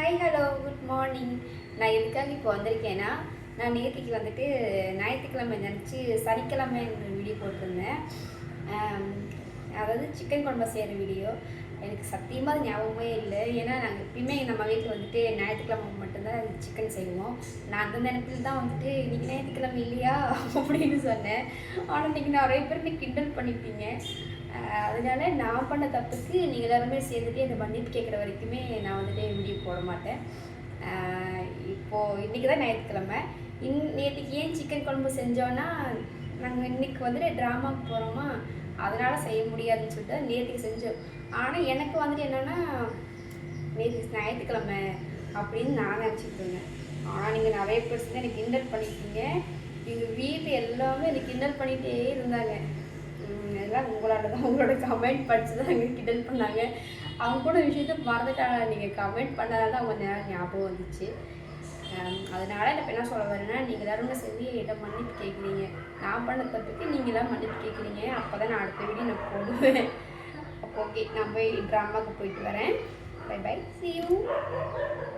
Hi hello good morning நான் எதுக்காக இப்போ வந்திருக்கேன்னா நான் நேற்றுக்கு வந்துட்டு ஞாயிற்றுக்கிழமை நினச்சி சனிக்கிழமை வீடியோ போட்டிருந்தேன். அதாவது சிக்கன் குழம்பு செய்கிற வீடியோ எனக்கு சத்தியமாக அது ஞாபகமே இல்லை. ஏன்னா நாங்கள் எப்பயுமே நம்ம வீட்டில் வந்துட்டு ஞாயிற்றுக்கிழமை மட்டும்தான் சிக்கன் செய்வோம். நான் அந்த நேரத்தில் தான் வந்துட்டு இன்றைக்கி ஞாயிற்றுக்கிழமை இல்லையா? அப்படின்னு சொன்னேன். ஆனால் நீங்கள் நிறைய பேர் நீ கிண்டல் பண்ணிப்பீங்க அதனால நான் பண்ண தப்புக்கு நீங்கள் எல்லாருமே சேர்ந்துட்டு இந்த மன்னிப்பு கேட்குற வரைக்குமே நான் வந்துட்டு வீடியோ போட மாட்டேன். இப்போது இன்றைக்கி தான் ஞாயிற்றுக்கிழமை. இன் நேற்றுக்கு ஏன் சிக்கன் குழம்பு செஞ்சோன்னா நாங்கள் இன்னைக்கு வந்துட்டு ட்ராமாவுக்கு போகிறோமா அதனால் செய்ய முடியாதுன்னு சொல்லிட்டு நேற்றுக்கு செஞ்சோம். ஆனால் எனக்கு வந்துட்டு என்னென்னா நேற்று ஞாயிற்றுக்கிழமை அப்படின்னு நான் நினச்சிட்டு இருந்தேன். ஆனால் நீங்கள் நிறைய பேர் சேர்ந்து எனக்கு கிண்டல் பண்ணிட்டீங்க. எங்கள் வீட்டு எல்லாமே எனக்கு கிண்டல் பண்ணிகிட்டே இருந்தாங்க. எல்லாம் உங்களோட தான் உங்களோட கமெண்ட் படித்து தான் எங்களுக்கு கிண்டல் பண்ணாங்க. அவங்க கூட விஷயத்த மறந்துட்டாங்க. நீங்கள் கமெண்ட் பண்ணதால தான் அவங்க ஞாபகம் வந்துச்சு. அதனால் நான் என்ன சொல்ல வரேன்னா நீங்கள் எல்லாருமே சரி என்கிட்ட மன்னிப்பு கேட்குறீங்க நான் பண்ண தப்புக்கு தான் மன்னிப்பு கேட்குறீங்க அப்போ தான் நான் அடுத்த வீடியோ நான் போடுவேன். அப்போ ஓகே நான் போய் ட்ராமாவுக்கு போயிட்டு வரேன். By by C you